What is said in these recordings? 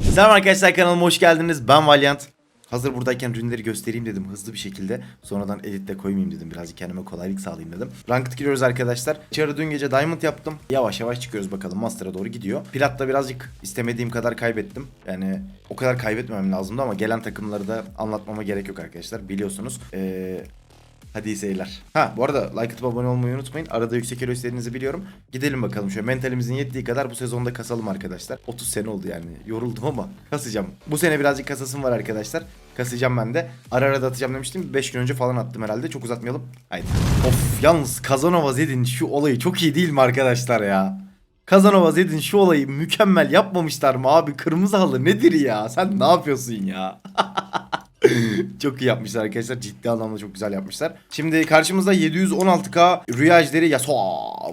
Selam arkadaşlar kanalıma hoş geldiniz. Ben Valiant. Hazır buradayken ürünleri göstereyim dedim hızlı bir şekilde. Sonradan editte koymayayım dedim. Birazcık kendime kolaylık sağlayayım dedim. Ranked giriyoruz arkadaşlar. İçeri dün gece Diamond yaptım. Yavaş yavaş çıkıyoruz bakalım. Master'a doğru gidiyor. Platta birazcık istemediğim kadar kaybettim. Yani o kadar kaybetmemem lazımdı ama gelen takımları da anlatmama gerek yok arkadaşlar. Biliyorsunuz. Ee, Hadi iyi. Ha bu arada like atıp abone olmayı unutmayın. Arada yüksek elo istediğinizi biliyorum. Gidelim bakalım şöyle mentalimizin yettiği kadar bu sezonda kasalım arkadaşlar. 30 sene oldu yani. Yoruldum ama kasacağım. Bu sene birazcık kasasım var arkadaşlar. Kasacağım ben de. Ara ara da atacağım demiştim. 5 gün önce falan attım herhalde. Çok uzatmayalım. Haydi. Of yalnız Kazanova Zed'in şu olayı çok iyi değil mi arkadaşlar ya? Kazanova Zed'in şu olayı mükemmel yapmamışlar mı abi? Kırmızı halı nedir ya? Sen ne yapıyorsun ya? çok iyi yapmışlar arkadaşlar. Ciddi anlamda çok güzel yapmışlar. Şimdi karşımızda 716k rüya ejderi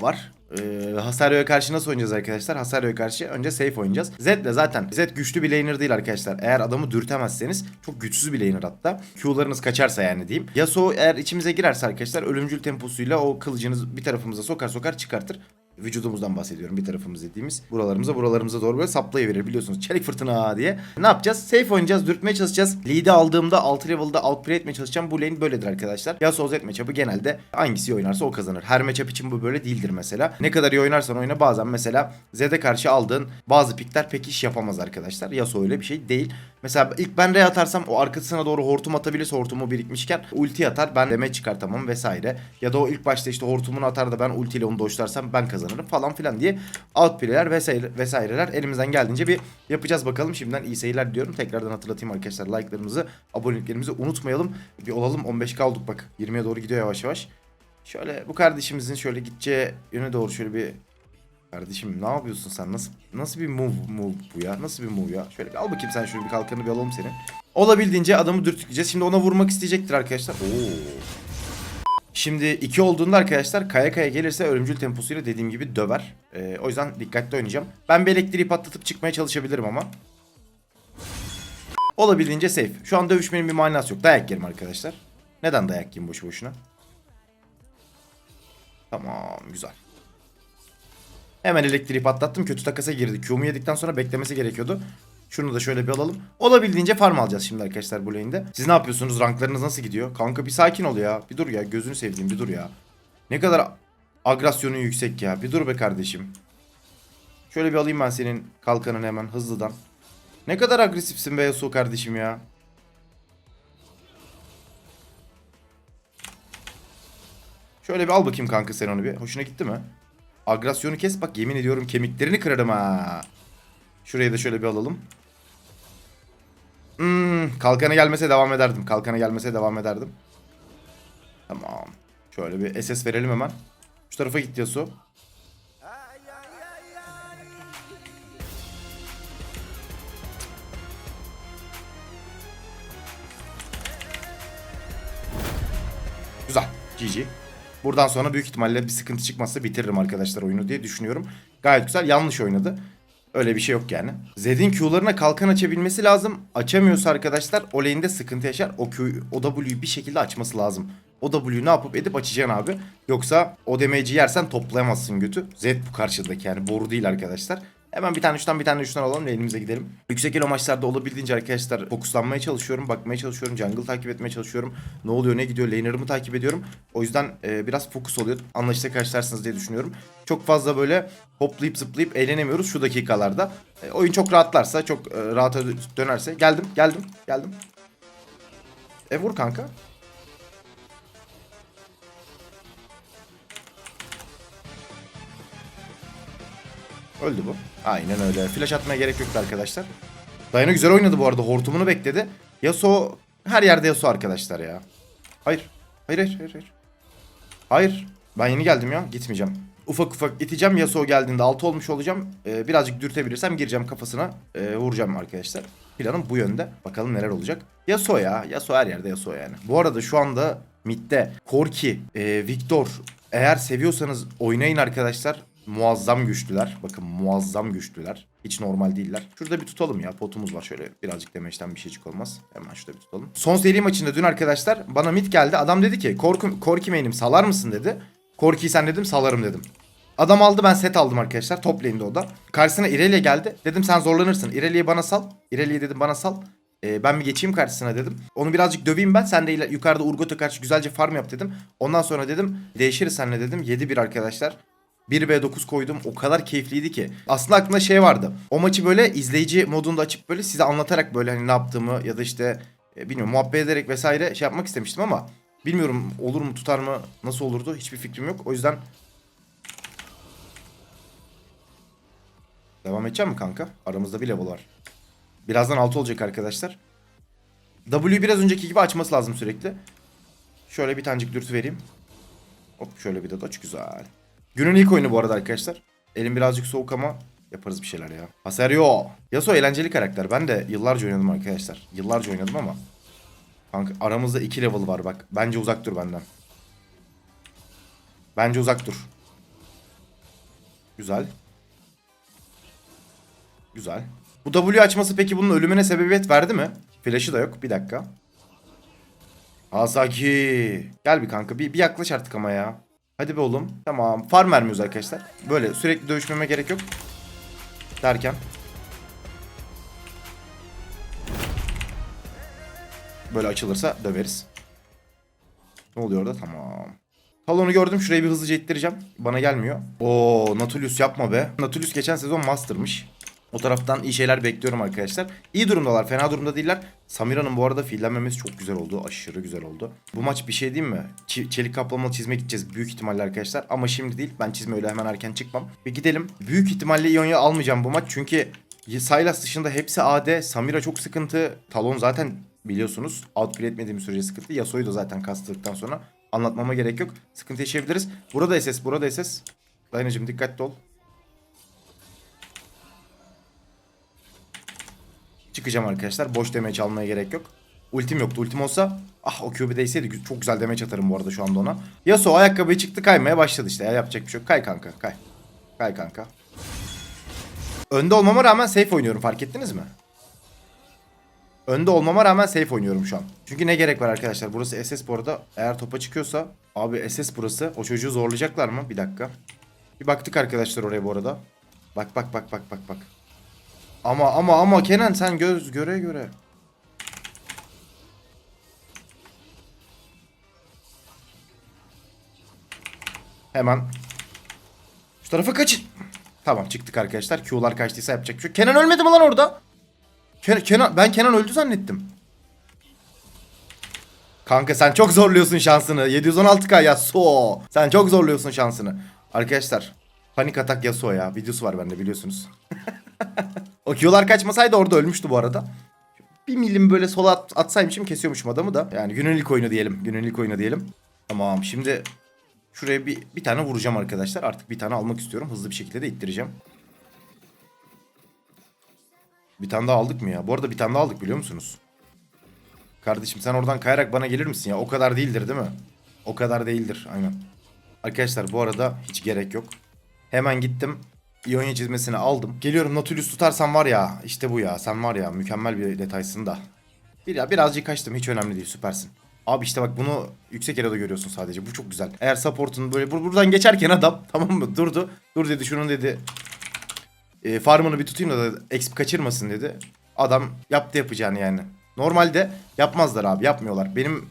var. Ee, Hasario'ya karşı nasıl oynayacağız arkadaşlar? Hasario'ya karşı önce safe oynayacağız. Zed de zaten Zed güçlü bir laner değil arkadaşlar. Eğer adamı dürtemezseniz çok güçsüz bir laner hatta. Q'larınız kaçarsa yani diyeyim. Yasuo eğer içimize girerse arkadaşlar ölümcül temposuyla o kılıcınızı bir tarafımıza sokar sokar çıkartır. Vücudumuzdan bahsediyorum bir tarafımız dediğimiz. Buralarımıza buralarımıza doğru böyle saplayıverir biliyorsunuz. Çelik fırtına diye. Ne yapacağız? Safe oynayacağız. Dürtmeye çalışacağız. Lead'i aldığımda 6 level'da outplay etmeye çalışacağım. Bu lane böyledir arkadaşlar. Yasuo Zed matchup'ı genelde hangisi oynarsa o kazanır. Her matchup için bu böyle değildir mesela. Ne kadar iyi oynarsan oyna bazen mesela Zed'e karşı aldığın bazı pikler pek iş yapamaz arkadaşlar. Yasuo öyle bir şey değil. Mesela ilk ben R'ye atarsam o arkasına doğru hortum atabilirse hortumu birikmişken ulti atar ben deme çıkartamam vesaire. Ya da o ilk başta işte hortumunu atar da ben ultiyle onu doşlarsam ben kazanırım falan filan diye outplay'ler vesaire vesaireler elimizden geldiğince bir yapacağız bakalım. Şimdiden iyi seyirler diyorum. Tekrardan hatırlatayım arkadaşlar like'larımızı, aboneliklerimizi unutmayalım. Bir olalım 15k olduk bak. 20'ye doğru gidiyor yavaş yavaş. Şöyle bu kardeşimizin şöyle gideceği yöne doğru şöyle bir Kardeşim ne yapıyorsun sen? Nasıl nasıl bir move, move bu ya? Nasıl bir move ya? Şöyle bir al bakayım sen şöyle bir kalkanı bir alalım seni. Olabildiğince adamı dürtükleyeceğiz. Şimdi ona vurmak isteyecektir arkadaşlar. Oo. Şimdi iki olduğunda arkadaşlar kaya kaya gelirse ölümcül temposuyla dediğim gibi döver. Ee, o yüzden dikkatli oynayacağım. Ben bir elektriği patlatıp çıkmaya çalışabilirim ama. Olabildiğince safe. Şu an dövüşmenin bir manası yok. Dayak yerim arkadaşlar. Neden dayak yiyeyim boşu boşuna? Tamam güzel. Hemen elektriği patlattım. Kötü takasa girdi. Q'mu yedikten sonra beklemesi gerekiyordu. Şunu da şöyle bir alalım. Olabildiğince farm alacağız şimdi arkadaşlar bu lane'de. Siz ne yapıyorsunuz? Ranklarınız nasıl gidiyor? Kanka bir sakin ol ya. Bir dur ya. Gözünü sevdiğim bir dur ya. Ne kadar agresyonun yüksek ya. Bir dur be kardeşim. Şöyle bir alayım ben senin kalkanını hemen hızlıdan. Ne kadar agresifsin be Yasuo kardeşim ya. Şöyle bir al bakayım kanka sen onu bir. Hoşuna gitti mi? Agresyonu kes bak yemin ediyorum kemiklerini kırarım ha. Şurayı da şöyle bir alalım. Hmm, kalkana gelmese devam ederdim. Kalkana gelmese devam ederdim. Tamam. Şöyle bir SS verelim hemen. Şu tarafa git Yasuo. Güzel. GG. Buradan sonra büyük ihtimalle bir sıkıntı çıkmazsa bitiririm arkadaşlar oyunu diye düşünüyorum. Gayet güzel. Yanlış oynadı. Öyle bir şey yok yani. Zed'in Q'larına kalkan açabilmesi lazım. Açamıyorsa arkadaşlar o lane'de sıkıntı yaşar. O Q, o W'yu bir şekilde açması lazım. O W'yu ne yapıp edip açacaksın abi. Yoksa o damage'i yersen toplayamazsın götü. Zed bu karşıdaki yani boru değil arkadaşlar. Hemen bir tane şundan bir tane şundan alalım elimize gidelim. Yüksek elo maçlarda olabildiğince arkadaşlar fokuslanmaya çalışıyorum. Bakmaya çalışıyorum. Jungle takip etmeye çalışıyorum. Ne oluyor ne gidiyor laner'ımı takip ediyorum. O yüzden e, biraz fokus oluyor. Anlaşılır karşılarsınız diye düşünüyorum. Çok fazla böyle hoplayıp zıplayıp eğlenemiyoruz şu dakikalarda. E, oyun çok rahatlarsa çok e, rahata dönerse. Geldim geldim geldim. E vur kanka. Öldü bu. Aynen öyle. Flash atmaya gerek yoktu arkadaşlar. Dayana güzel oynadı bu arada. Hortumunu bekledi. Yasuo her yerde Yasuo arkadaşlar ya. Hayır. Hayır hayır hayır. Hayır. hayır. Ben yeni geldim ya. Gitmeyeceğim. Ufak ufak iteceğim. Yasuo geldiğinde 6 olmuş olacağım. Ee, birazcık dürtebilirsem gireceğim kafasına. Ee, vuracağım arkadaşlar. Planım bu yönde. Bakalım neler olacak. Yasuo ya. Yasuo her yerde Yasuo yani. Bu arada şu anda midde Korki, e, Victor eğer seviyorsanız oynayın arkadaşlar. Muazzam güçlüler. Bakın muazzam güçlüler. Hiç normal değiller. Şurada bir tutalım ya. Potumuz var şöyle. Birazcık demeçten bir şeycik olmaz. Hemen şurada bir tutalım. Son seri maçında dün arkadaşlar bana mid geldi. Adam dedi ki Korku, Korki main'im salar mısın dedi. Korki'yi sen dedim salarım dedim. Adam aldı ben set aldım arkadaşlar. Top lane'de o da. Karşısına Irelia geldi. Dedim sen zorlanırsın. Irelia'yı bana sal. Irelia'yı dedim bana sal. Ee, ben bir geçeyim karşısına dedim. Onu birazcık döveyim ben. Sen de yukarıda Urgot'a karşı güzelce farm yap dedim. Ondan sonra dedim değişiriz seninle dedim. 7-1 arkadaşlar. 1v9 koydum. O kadar keyifliydi ki. Aslında aklımda şey vardı. O maçı böyle izleyici modunda açıp böyle size anlatarak böyle hani ne yaptığımı ya da işte e, bilmiyorum muhabbet ederek vesaire şey yapmak istemiştim ama bilmiyorum olur mu tutar mı nasıl olurdu hiçbir fikrim yok. O yüzden Devam edeceğim mi kanka? Aramızda bir level var. Birazdan 6 olacak arkadaşlar. W biraz önceki gibi açması lazım sürekli. Şöyle bir tanecik dürtü vereyim. Hop şöyle bir de doç güzel. Günün ilk oyunu bu arada arkadaşlar. Elim birazcık soğuk ama yaparız bir şeyler ya. Haserio. Yasuo eğlenceli karakter. Ben de yıllarca oynadım arkadaşlar. Yıllarca oynadım ama. Kanka aramızda 2 level var bak. Bence uzak dur benden. Bence uzak dur. Güzel. Güzel. Bu W açması peki bunun ölümüne sebebiyet verdi mi? Flash'ı da yok. Bir dakika. Asaki. Gel bir kanka. Bir, bir yaklaş artık ama ya. Hadi be oğlum. Tamam. Farm vermiyoruz arkadaşlar. Böyle sürekli dövüşmeme gerek yok. Derken. Böyle açılırsa döveriz. Ne oluyor orada? Tamam. Talonu gördüm. Şurayı bir hızlıca ittireceğim. Bana gelmiyor. Oo, Nautilus yapma be. Nautilus geçen sezon Master'mış. O taraftan iyi şeyler bekliyorum arkadaşlar. İyi durumdalar, fena durumda değiller. Samira'nın bu arada fillenmemesi çok güzel oldu. Aşırı güzel oldu. Bu maç bir şey diyeyim mi? Ç- çelik kaplamalı çizme gideceğiz büyük ihtimalle arkadaşlar. Ama şimdi değil. Ben çizme öyle hemen erken çıkmam. Bir gidelim. Büyük ihtimalle Ionia almayacağım bu maç. Çünkü Sylas dışında hepsi AD. Samira çok sıkıntı. Talon zaten biliyorsunuz. Outplay etmediğim sürece sıkıntı. Yasuo'yu da zaten kastırdıktan sonra anlatmama gerek yok. Sıkıntı yaşayabiliriz. Burada SS, burada SS. Dayanıcım dikkatli ol. Çıkacağım arkadaşlar. Boş damage almaya gerek yok. Ultim yoktu. Ultim olsa ah o QB değseydi çok güzel damage atarım bu arada şu anda ona. Yasuo ayakkabıyı çıktı kaymaya başladı işte. Ya yapacak bir şey yok. Kay kanka kay. Kay kanka. Önde olmama rağmen safe oynuyorum fark ettiniz mi? Önde olmama rağmen safe oynuyorum şu an. Çünkü ne gerek var arkadaşlar? Burası SS bu arada. Eğer topa çıkıyorsa abi SS burası. O çocuğu zorlayacaklar mı? Bir dakika. Bir baktık arkadaşlar oraya bu arada. Bak bak bak bak bak bak. Ama ama ama Kenan sen göz göre göre. Hemen şu tarafa kaçın. Tamam çıktık arkadaşlar. Q'lar kaçtıysa yapacak bir şey. Kenan ölmedi mi lan orada? Ken- Kenan ben Kenan öldü zannettim. Kanka sen çok zorluyorsun şansını. 716k Yasuo. Sen çok zorluyorsun şansını. Arkadaşlar panik atak Yasuo ya. Videosu var bende biliyorsunuz. O Q'lar kaçmasaydı orada ölmüştü bu arada. Bir milim böyle sola at, atsaymışım kesiyormuşum adamı da. Yani günün ilk oyunu diyelim. Günün ilk oyunu diyelim. Tamam şimdi şuraya bir, bir tane vuracağım arkadaşlar. Artık bir tane almak istiyorum. Hızlı bir şekilde de ittireceğim. Bir tane daha aldık mı ya? Bu arada bir tane daha aldık biliyor musunuz? Kardeşim sen oradan kayarak bana gelir misin ya? O kadar değildir değil mi? O kadar değildir aynen. Arkadaşlar bu arada hiç gerek yok. Hemen gittim. İonya çizmesini aldım. Geliyorum Nautilus tutarsam var ya işte bu ya sen var ya mükemmel bir detaysın da. Bir ya birazcık kaçtım hiç önemli değil süpersin. Abi işte bak bunu yüksek eloda görüyorsun sadece bu çok güzel. Eğer support'un böyle bur- buradan geçerken adam tamam mı durdu. Dur dedi şunun dedi e, farmını bir tutayım da exp kaçırmasın dedi. Adam yaptı yapacağını yani. Normalde yapmazlar abi yapmıyorlar. Benim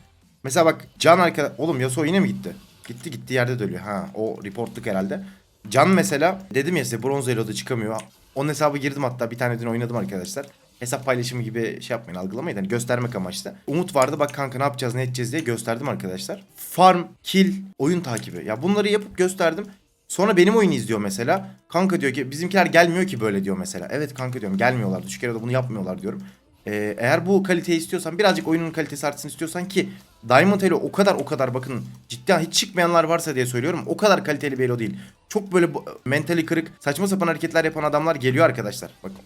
mesela bak Can arka oğlum Yasuo yine mi gitti? Gitti gitti yerde dölüyor. Ha o reportluk herhalde. Can mesela dedim ya size bronz eloda çıkamıyor. Onun hesabı girdim hatta bir tane dün oynadım arkadaşlar. Hesap paylaşımı gibi şey yapmayın algılamayın. Hani göstermek amaçlı. Umut vardı bak kanka ne yapacağız ne edeceğiz diye gösterdim arkadaşlar. Farm, kill, oyun takibi. Ya bunları yapıp gösterdim. Sonra benim oyunu izliyor mesela. Kanka diyor ki bizimkiler gelmiyor ki böyle diyor mesela. Evet kanka diyorum gelmiyorlar. Düşük eloda bunu yapmıyorlar diyorum. Ee, eğer bu kaliteyi istiyorsan birazcık oyunun kalitesi artsın istiyorsan ki Diamond Elo o kadar o kadar bakın cidden hiç çıkmayanlar varsa diye söylüyorum o kadar kaliteli bir Elo değil. Çok böyle bu- mentali kırık saçma sapan hareketler yapan adamlar geliyor arkadaşlar. Bakın.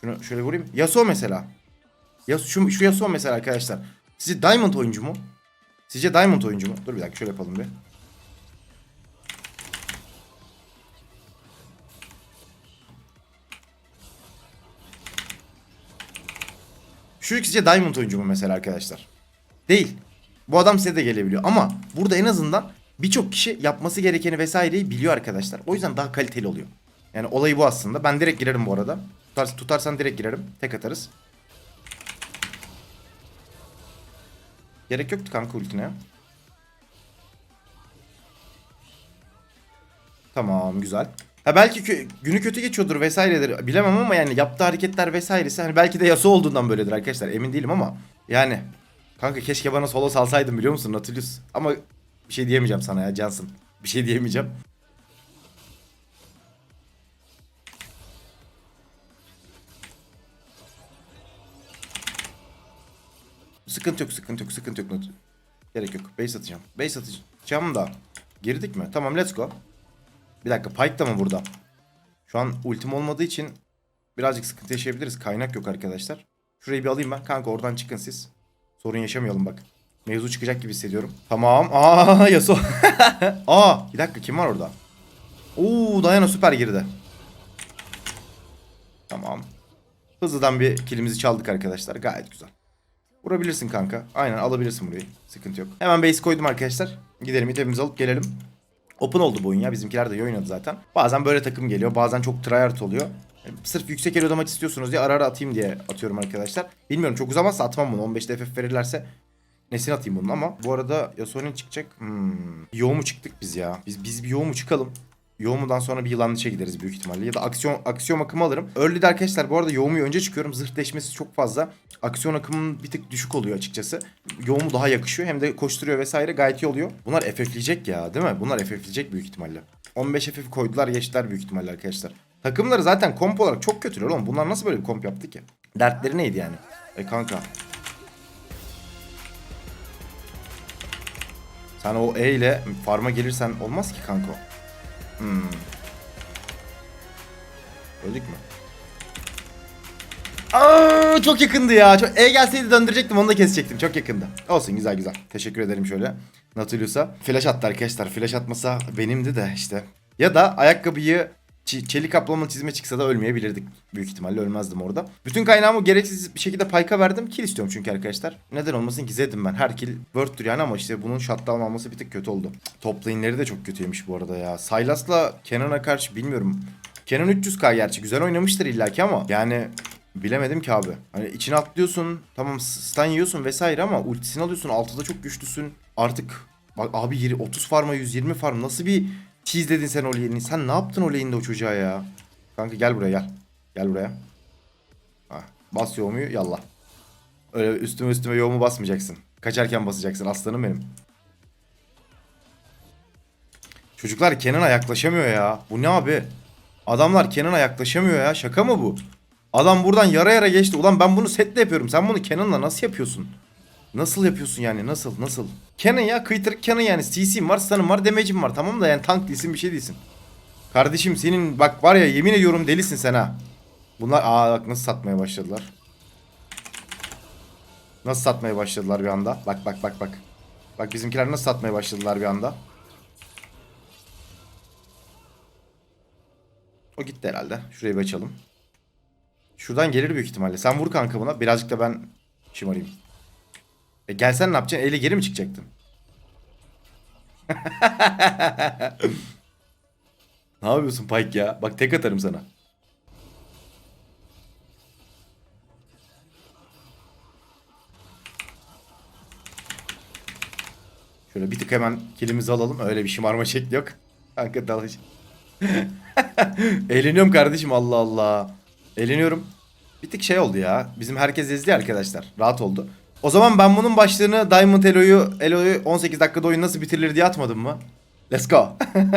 Şunu şöyle vurayım. Yasuo mesela. Yasuo, şu, şu Yasuo mesela arkadaşlar. Sizce Diamond oyuncu mu? Sizce Diamond oyuncu mu? Dur bir dakika şöyle yapalım bir. Şu sizce Diamond oyuncu mu mesela arkadaşlar? Değil. Bu adam size de gelebiliyor ama burada en azından birçok kişi yapması gerekeni vesaireyi biliyor arkadaşlar. O yüzden daha kaliteli oluyor. Yani olayı bu aslında. Ben direkt girerim bu arada. Tutar, tutarsan direkt girerim. Tek atarız. Gerek yoktu kanka ultine. Tamam güzel. Ha belki kö- günü kötü geçiyordur vesairedir bilemem ama yani yaptığı hareketler vesairesi hani belki de yasa olduğundan böyledir arkadaşlar emin değilim ama yani kanka keşke bana solo salsaydın biliyor musun Nautilus ama bir şey diyemeyeceğim sana ya cansın bir şey diyemeyeceğim. Sıkıntı yok sıkıntı yok sıkıntı yok. Gerek yok base atacağım base atacağım da girdik mi tamam let's go. Bir dakika Pike da mı burada? Şu an ultim olmadığı için birazcık sıkıntı yaşayabiliriz. Kaynak yok arkadaşlar. Şurayı bir alayım ben. Kanka oradan çıkın siz. Sorun yaşamayalım bak. Mevzu çıkacak gibi hissediyorum. Tamam. Aa Yasuo. Aa bir dakika kim var orada? Oo Diana süper girdi. Tamam. Hızlıdan bir kilimizi çaldık arkadaşlar. Gayet güzel. Vurabilirsin kanka. Aynen alabilirsin burayı. Sıkıntı yok. Hemen base koydum arkadaşlar. Gidelim itemimizi alıp gelelim. Open oldu bu oyun ya. Bizimkiler de iyi oynadı zaten. Bazen böyle takım geliyor. Bazen çok tryhard oluyor. Sırf yüksek elo maç istiyorsunuz diye ara ara atayım diye atıyorum arkadaşlar. Bilmiyorum çok uzamazsa atmam bunu. 15'te FF verirlerse nesini atayım bunun ama. Bu arada Yasuo'nun çıkacak. Hmm. Yoğu mu çıktık biz ya? Biz biz bir yoğu mu çıkalım? Yoğumudan sonra bir yılanlıça gideriz büyük ihtimalle. Ya da aksiyon aksiyon akımı alırım. Early'de arkadaşlar bu arada yoğumu önce çıkıyorum. Zırh çok fazla. Aksiyon akımının bir tık düşük oluyor açıkçası. Yoğumu daha yakışıyor. Hem de koşturuyor vesaire gayet iyi oluyor. Bunlar FF'leyecek ya değil mi? Bunlar FF'leyecek büyük ihtimalle. 15 FF koydular geçtiler büyük ihtimalle arkadaşlar. Takımları zaten komp olarak çok kötüler oğlum. Bunlar nasıl böyle bir komp yaptı ki? Dertleri neydi yani? E kanka. Sen o E ile farma gelirsen olmaz ki kanka. Hmm. Öldük mü? Aa, çok yakındı ya. Çok, e gelseydi döndürecektim onu da kesecektim. Çok yakındı. Olsun güzel güzel. Teşekkür ederim şöyle. Nautilus'a. Flash attı arkadaşlar. Flash atmasa benimdi de işte. Ya da ayakkabıyı çelik kaplamalı çizme çıksa da ölmeyebilirdik. Büyük ihtimalle ölmezdim orada. Bütün kaynağımı gereksiz bir şekilde payka verdim. Kill istiyorum çünkü arkadaşlar. Neden olmasın ki Zed'im ben. Her kill worth'tür yani ama işte bunun shutdown alması bir tık kötü oldu. Top lane'leri de çok kötüymüş bu arada ya. Sylas'la Kenan'a karşı bilmiyorum. Kenan 300k gerçi güzel oynamıştır illaki ama yani bilemedim ki abi. Hani içine atlıyorsun tamam stun yiyorsun vesaire ama ultisini alıyorsun altıda çok güçlüsün. Artık bak abi yeri 30 farma 120 farm nasıl bir teaseledin sen o lane'i? Sen ne yaptın o lane'de o çocuğa ya? Kanka gel buraya gel. Gel buraya. Ha, bas yoğumu yallah. Öyle üstüme üstüme yoğumu basmayacaksın. Kaçarken basacaksın aslanım benim. Çocuklar Kenan'a yaklaşamıyor ya. Bu ne abi? Adamlar Kenan'a yaklaşamıyor ya. Şaka mı bu? Adam buradan yara yara geçti. Ulan ben bunu setle yapıyorum. Sen bunu Kenan'la nasıl yapıyorsun? Nasıl yapıyorsun yani? Nasıl? Nasıl? Kenan ya kıytırık Kenan yani. CC'm var, stun'ım var, damage'im var. Tamam da yani tank değilsin bir şey değilsin. Kardeşim senin bak var ya yemin ediyorum delisin sen ha. Bunlar aa bak nasıl satmaya başladılar. Nasıl satmaya başladılar bir anda. Bak bak bak bak. Bak bizimkiler nasıl satmaya başladılar bir anda. O gitti herhalde. Şurayı bir açalım. Şuradan gelir büyük ihtimalle. Sen vur kanka buna. Birazcık da ben şımarayım. E gelsen ne yapacaksın? Eyle geri mi çıkacaktın? ne yapıyorsun Pike ya? Bak tek atarım sana. Şöyle bir tık hemen kilimizi alalım. Öyle bir şımarma şekli yok. Kanka dalış. Eğleniyorum kardeşim Allah Allah. Eğleniyorum. Bir tık şey oldu ya. Bizim herkes izliyor arkadaşlar. Rahat oldu. O zaman ben bunun başlığını Diamond Elo'yu Elo'yu 18 dakikada oyun nasıl bitirilir diye atmadım mı? Let's go.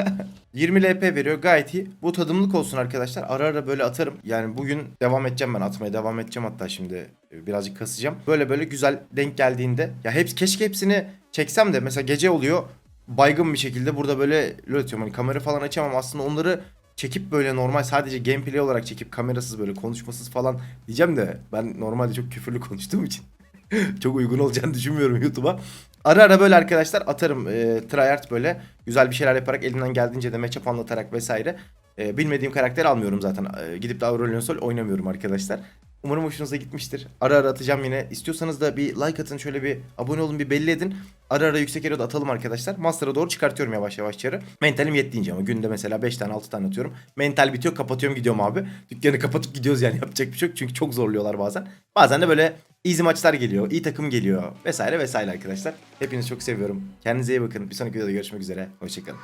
20 LP veriyor gayet iyi. Bu tadımlık olsun arkadaşlar. Ara ara böyle atarım. Yani bugün devam edeceğim ben atmaya devam edeceğim hatta şimdi birazcık kasacağım. Böyle böyle güzel denk geldiğinde ya hep keşke hepsini çeksem de mesela gece oluyor baygın bir şekilde burada böyle lol atıyorum. Hani kamera falan açamam aslında onları çekip böyle normal sadece gameplay olarak çekip kamerasız böyle konuşmasız falan diyeceğim de ben normalde çok küfürlü konuştuğum için çok uygun olacağını düşünmüyorum YouTube'a. Ara ara böyle arkadaşlar atarım e, tryhard böyle güzel bir şeyler yaparak elinden geldiğince de matchup anlatarak vesaire. E, bilmediğim karakter almıyorum zaten. E, gidip de Aurelion Sol oynamıyorum arkadaşlar. Umarım hoşunuza gitmiştir. Ara ara atacağım yine. İstiyorsanız da bir like atın şöyle bir abone olun bir belli edin. Ara ara yüksek eroda atalım arkadaşlar. Master'a doğru çıkartıyorum yavaş yavaş çarı. Mentalim yettiğince ama günde mesela 5 tane 6 tane atıyorum. Mental bitiyor kapatıyorum gidiyorum abi. Dükkanı kapatıp gidiyoruz yani yapacak bir şey yok. Çünkü çok zorluyorlar bazen. Bazen de böyle easy maçlar geliyor. iyi takım geliyor. Vesaire vesaire arkadaşlar. Hepinizi çok seviyorum. Kendinize iyi bakın. Bir sonraki videoda görüşmek üzere. Hoşçakalın.